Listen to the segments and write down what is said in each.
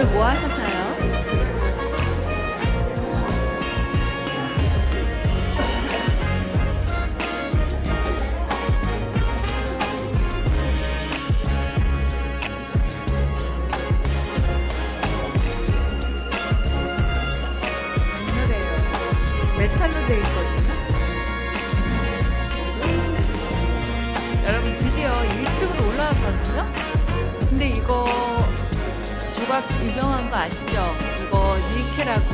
여러분 조각 유명한 거 아시죠? 이거 닐케라고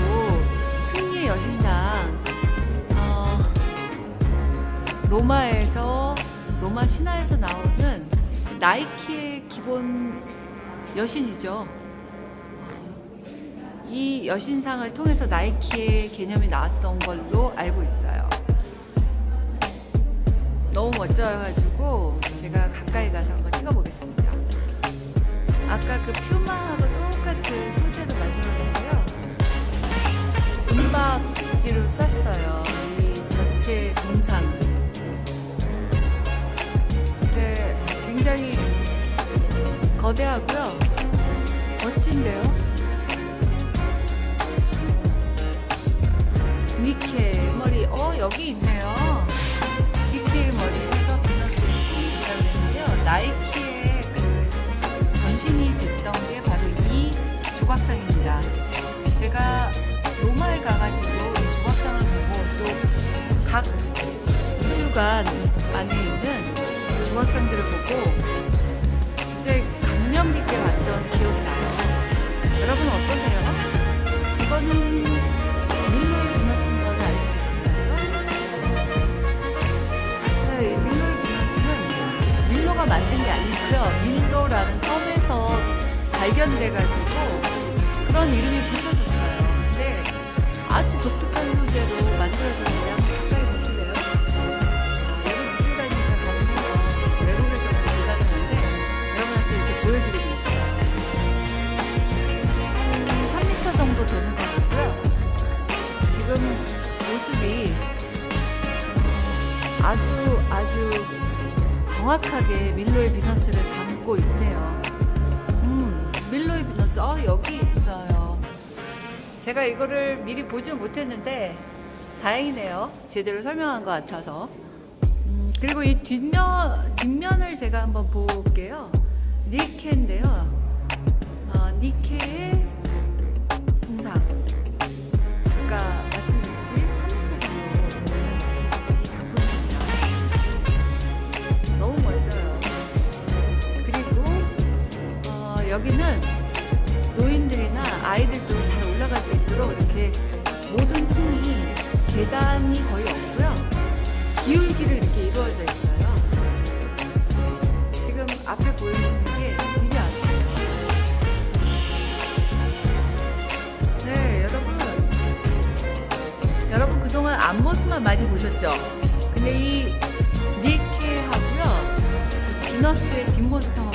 승리의 여신상 어, 로마에서 로마 신화에서 나오는 나이키의 기본 여신이죠. 이 여신상을 통해서 나이키의 개념이 나왔던 걸로 알고 있어요. 너무 멋져가지고 제가 가까이 가서 한번 찍어보겠습니다. 아까 그 퓨마하고 굉장히 거대하고요. 멋진데요. 니케 머리 어 여기 있네요 니케 머리 해서 비너스 했는데요 나이키의 그 전신이 됐던 게 바로 이 조각상입니다 제가 로마에 가가지고 이 조각상을 보고 또 각 미술관 안에 있는 조각상들을 보고 굉장히 감명 깊게 봤던 기억이 나요 여러분 어떠세요? 이거는 밀로의 비너스인 걸 알고 계신가요? 네, 이 밀로의 비너스는 밀로가 만든 게 아니고요. 밀로라는 섬에서 발견돼가지고 그런 이름이 붙여졌어요. 근데 아주 독특한 소재로 만들어졌는데 아주 정확하게 밀로의 비너스를 담고 있네요. 음, 밀로의 비너스, 어, 여기 있어요. 제가 이거를 미리 보지는 못했는데 다행이네요. 제대로 설명한 것 같아서. 음, 그리고 이 뒷면, 뒷면을 제가 한번 볼게요. 니케인데요. 수 이렇게 모든 층이 계단이 거의 없고요. 기울기로 이렇게 이루어져 있어요. 지금 앞에 보이는 게 되게 아쉬워요. 네, 여러분. 여러분 그동안 앞모습만 많이 보셨죠? 근데 이 니케하고요. 비너스의 뒷모습 한번